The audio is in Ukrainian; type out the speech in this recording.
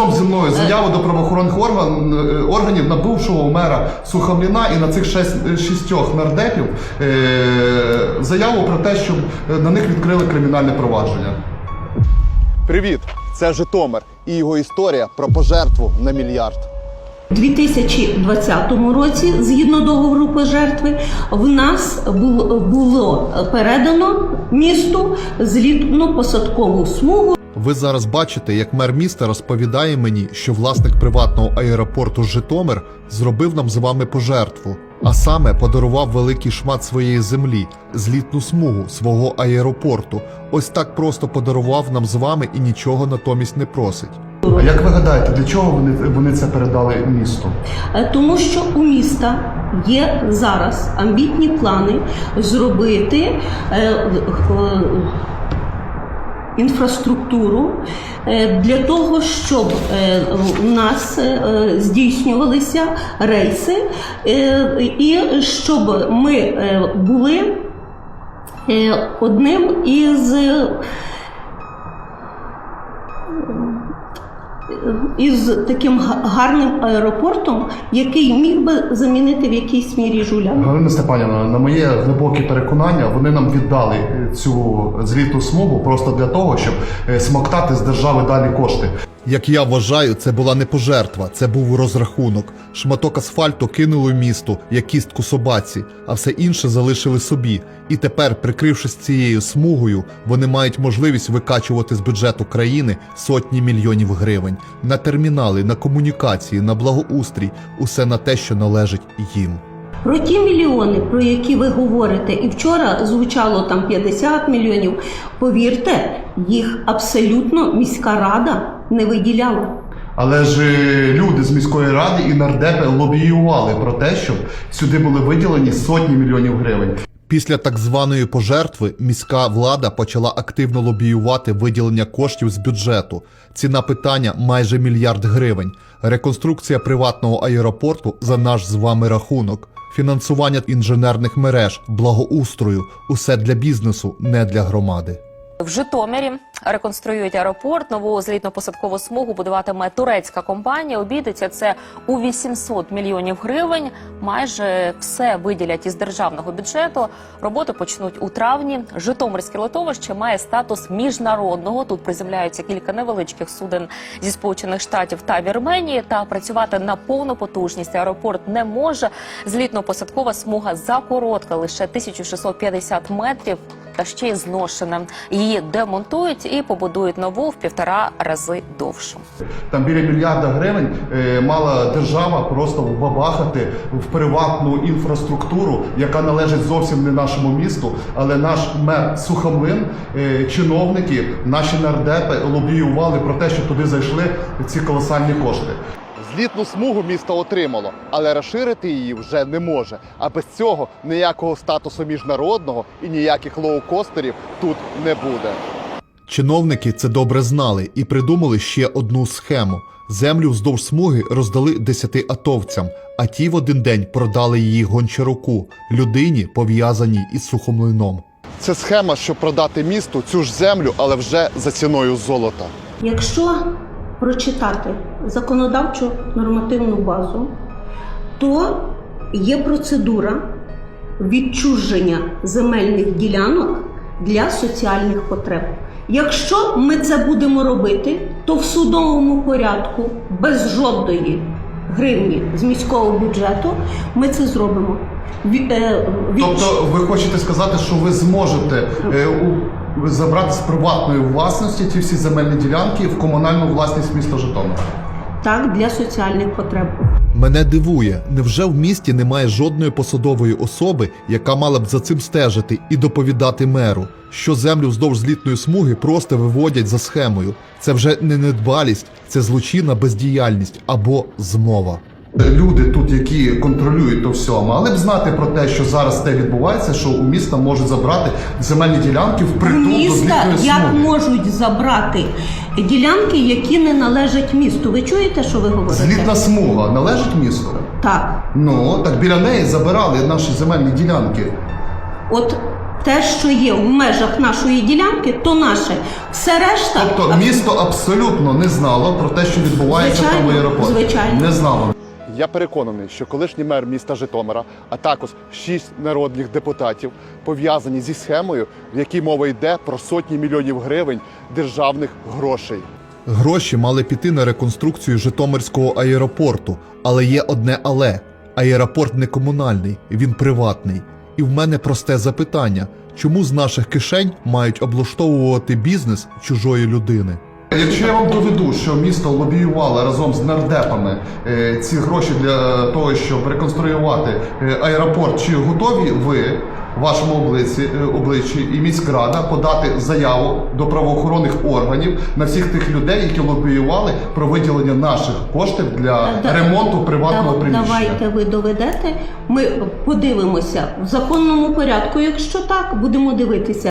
разом зі мною заяву до правоохоронних орган, е, органів на бувшого мера Сухомліна і на цих шесть, е, шістьох нардепів е, заяву про те, щоб на них відкрили кримінальне провадження. Привіт! Це Житомир і його історія про пожертву на мільярд. У 2020 році, згідно договору пожертви, в нас було передано місту злітно-посадкову смугу Ви зараз бачите, як мер міста розповідає мені, що власник приватного аеропорту Житомир зробив нам з вами пожертву, а саме подарував великий шмат своєї землі, злітну смугу свого аеропорту. Ось так просто подарував нам з вами і нічого натомість не просить. А як ви гадаєте, для чого вони, вони це передали місту? Е, Тому що у міста є зараз амбітні плани зробити е, інфраструктуру е, для того, щоб е, у нас е, здійснювалися рейси, і щоб ми були одним із із таким гарним аеропортом, який міг би замінити в якійсь мірі жуля. Галина Степанівна, на моє глибоке переконання, вони нам віддали цю злітну смугу просто для того, щоб е, смоктати з держави далі кошти. Як я вважаю, це була не пожертва, це був розрахунок. Шматок асфальту кинули місту, як кістку собаці, а все інше залишили собі. І тепер, прикрившись цією смугою, вони мають можливість викачувати з бюджету країни сотні мільйонів гривень на термінали, на комунікації, на благоустрій, усе на те, що належить їм. Про ті мільйони, про які ви говорите, і вчора звучало там 50 мільйонів. Повірте, їх абсолютно міська рада не виділяла. Але ж е, люди з міської ради і нардепи лобіювали про те, щоб сюди були виділені сотні мільйонів гривень. Після так званої пожертви міська влада почала активно лобіювати виділення коштів з бюджету. Ціна питання майже мільярд гривень. Реконструкція приватного аеропорту за наш з вами рахунок. Фінансування інженерних мереж, благоустрою усе для бізнесу, не для громади. В Житомирі реконструюють аеропорт. Нову злітно-посадкову смугу будуватиме турецька компанія. Обійдеться це у 800 мільйонів гривень. Майже все виділять із державного бюджету. Роботи почнуть у травні. Житомирське литовище має статус міжнародного. Тут приземляються кілька невеличких суден зі сполучених штатів та Вірменії. Та працювати на повну потужність аеропорт не може. Злітно-посадкова смуга закоротка лише 1650 метрів та ще й зношена. Її демонтують і побудують нову в півтора рази довшу. Там біля мільярда гривень е, мала держава просто вбабахати в приватну інфраструктуру, яка належить зовсім не нашому місту, але наш мер Сухомлин, е, чиновники, наші нардепи лобіювали про те, щоб туди зайшли ці колосальні кошти. Злітну смугу місто отримало, але розширити її вже не може. А без цього ніякого статусу міжнародного і ніяких лоукостерів тут не буде. Чиновники це добре знали і придумали ще одну схему. Землю вздовж смуги роздали десяти атовцям, а ті в один день продали її гончаруку, людині, пов'язаній із сухомлином. Це схема, щоб продати місту цю ж землю, але вже за ціною золота. Якщо прочитати законодавчу нормативну базу, то є процедура відчуження земельних ділянок для соціальних потреб. Якщо ми це будемо робити, то в судовому порядку без жодної гривні з міського бюджету ми це зробимо. Е, Тобто, ви хочете сказати, що ви зможете е, забрати з приватної власності ті всі земельні ділянки в комунальну власність міста Житомира? так для соціальних потреб. Мене дивує, невже в місті немає жодної посадової особи, яка мала б за цим стежити і доповідати меру, що землю вздовж злітної смуги просто виводять за схемою. Це вже не недбалість, це злочинна бездіяльність або змова. Люди тут, які контролюють то все, мали б знати про те, що зараз те відбувається, що у міста можуть забрати земельні ділянки в У притул до міста злітної як смуги. можуть забрати ділянки, які не належать місту. Ви чуєте, що ви говорите? Злітна смуга належить місту? Так. Ну так біля неї забирали наші земельні ділянки. От Те, що є в межах нашої ділянки, то наше. Все решта Тобто місто абсолютно не знало про те, що відбувається Звичайно, там в аеропорті. звичайно. Не знало. Я переконаний, що колишній мер міста Житомира, а також шість народних депутатів пов'язані зі схемою, в якій мова йде про сотні мільйонів гривень державних грошей. Гроші мали піти на реконструкцію Житомирського аеропорту, але є одне але. Аеропорт не комунальний, він приватний. І в мене просте запитання: чому з наших кишень мають облаштовувати бізнес чужої людини? Якщо я вам доведу, що місто лобіювало разом з нардепами е, ці гроші для того, щоб реконструювати е, аеропорт, чи готові ви в вашому обличчі, е, обличчі і міськрада подати заяву до правоохоронних органів на всіх тих людей, які лобіювали про виділення наших коштів для ремонту приватного приміщення? Давайте ви доведете. Ми подивимося в законному порядку. Якщо так, будемо дивитися.